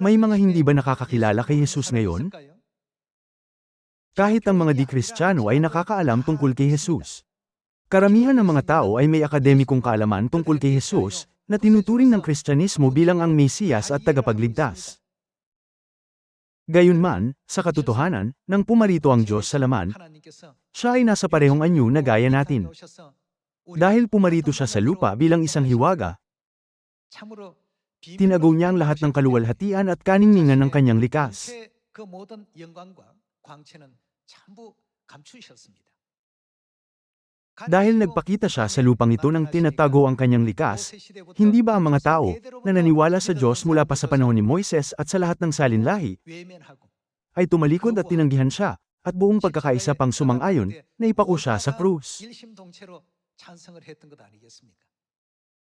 May mga hindi ba nakakakilala kay Jesus ngayon? Kahit ang mga di-Kristiyano ay nakakaalam tungkol kay Jesus. Karamihan ng mga tao ay may akademikong kaalaman tungkol kay Jesus, na tinuturing ng Kristyanismo bilang ang Mesiyas at tagapagligtas. Gayunman, sa katotohanan, nang pumarito ang Diyos sa laman, siya ay nasa parehong anyo na gaya natin. Dahil pumarito siya sa lupa bilang isang hiwaga, Tinago niya ang lahat ng kaluwalhatian at kaningningan ng kanyang likas. Dahil nagpakita siya sa lupang ito ng tinatago ang kanyang likas, hindi ba ang mga tao na naniwala sa Diyos mula pa sa panahon ni Moises at sa lahat ng salinlahi ay tumalikod at tinanggihan siya at buong pagkakaisa pang sumang-ayon na ipako siya sa krus?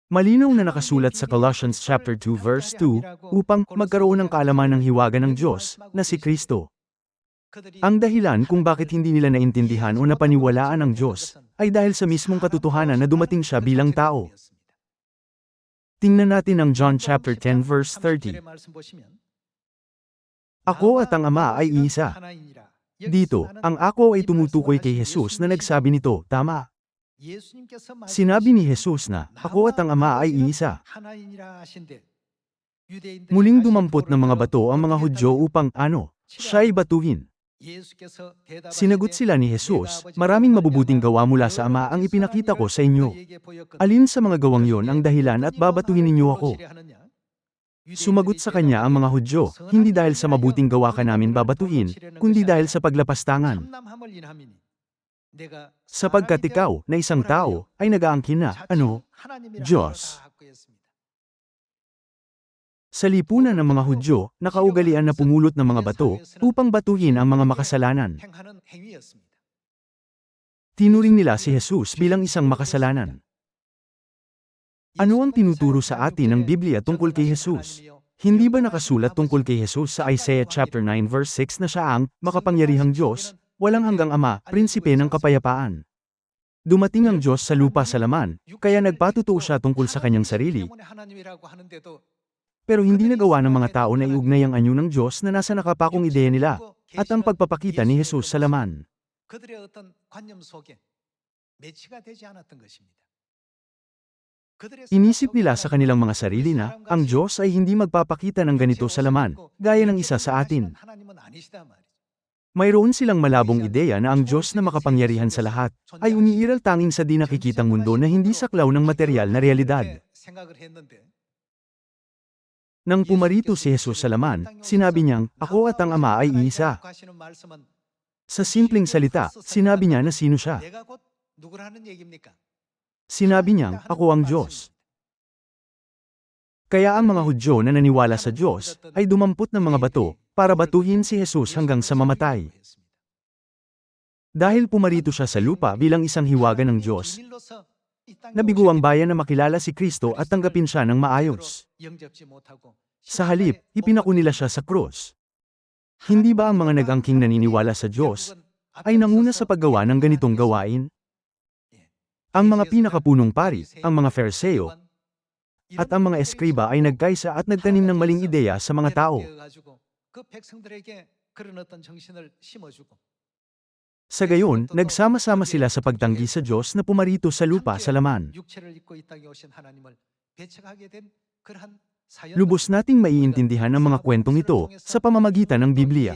Malinaw na nakasulat sa Colossians chapter 2 verse 2 upang magkaroon ng kaalaman ng hiwaga ng Diyos na si Kristo. Ang dahilan kung bakit hindi nila naintindihan o napaniwalaan ang Diyos ay dahil sa mismong katotohanan na dumating siya bilang tao. Tingnan natin ang John chapter 10 verse 30. Ako at ang Ama ay isa. Dito, ang ako ay tumutukoy kay Jesus na nagsabi nito, tama. Sinabi ni Jesus na, ako at ang Ama ay isa. Muling dumampot ng mga bato ang mga Hudyo upang ano, siya ay batuhin. Sinagot sila ni Jesus, maraming mabubuting gawa mula sa Ama ang ipinakita ko sa inyo. Alin sa mga gawang yon ang dahilan at babatuhin ninyo ako? Sumagot sa kanya ang mga Hudyo, hindi dahil sa mabuting gawa ka namin babatuhin, kundi dahil sa paglapastangan. Sapagkat ikaw, na isang tao, ay nag-aangkin na, ano, Diyos. Sa lipunan ng mga Hudyo, nakaugalian na pumulot ng mga bato upang batuhin ang mga makasalanan. Tinuring nila si Jesus bilang isang makasalanan. Ano ang tinuturo sa atin ng Biblia tungkol kay Jesus? Hindi ba nakasulat tungkol kay Jesus sa Isaiah chapter 9 verse 6 na siya ang makapangyarihang Diyos, walang hanggang ama, prinsipe ng kapayapaan. Dumating ang Diyos sa lupa sa laman, kaya nagpatutuo siya tungkol sa kanyang sarili. Pero hindi nagawa ng mga tao na iugnay ang anyo ng Diyos na nasa nakapakong ideya nila, at ang pagpapakita ni Jesus sa laman. Inisip nila sa kanilang mga sarili na, ang Diyos ay hindi magpapakita ng ganito sa laman, gaya ng isa sa atin. Mayroon silang malabong ideya na ang Diyos na makapangyarihan sa lahat, ay umiiral tanging sa di nakikitang mundo na hindi saklaw ng material na realidad. Nang pumarito si Jesus sa laman, sinabi niyang, Ako at ang Ama ay iisa. Sa simpleng salita, sinabi niya na sino siya. Sinabi niyang, Ako ang Diyos. Kaya ang mga Hudyo na naniwala sa Diyos, ay dumampot ng mga bato, para batuhin si Jesus hanggang sa mamatay. Dahil pumarito siya sa lupa bilang isang hiwaga ng Diyos, nabigo ang bayan na makilala si Kristo at tanggapin siya ng maayos. Sa halip, ipinako nila siya sa krus. Hindi ba ang mga nag-angking naniniwala sa Diyos ay nanguna sa paggawa ng ganitong gawain? Ang mga pinakapunong pari, ang mga Fariseo, at ang mga eskriba ay nagkaisa at nagtanim ng maling ideya sa mga tao. Sa gayon, nagsama-sama sila sa pagtanggi sa Diyos na pumarito sa lupa sa laman. Lubos nating maiintindihan ang mga kwentong ito sa pamamagitan ng Biblia.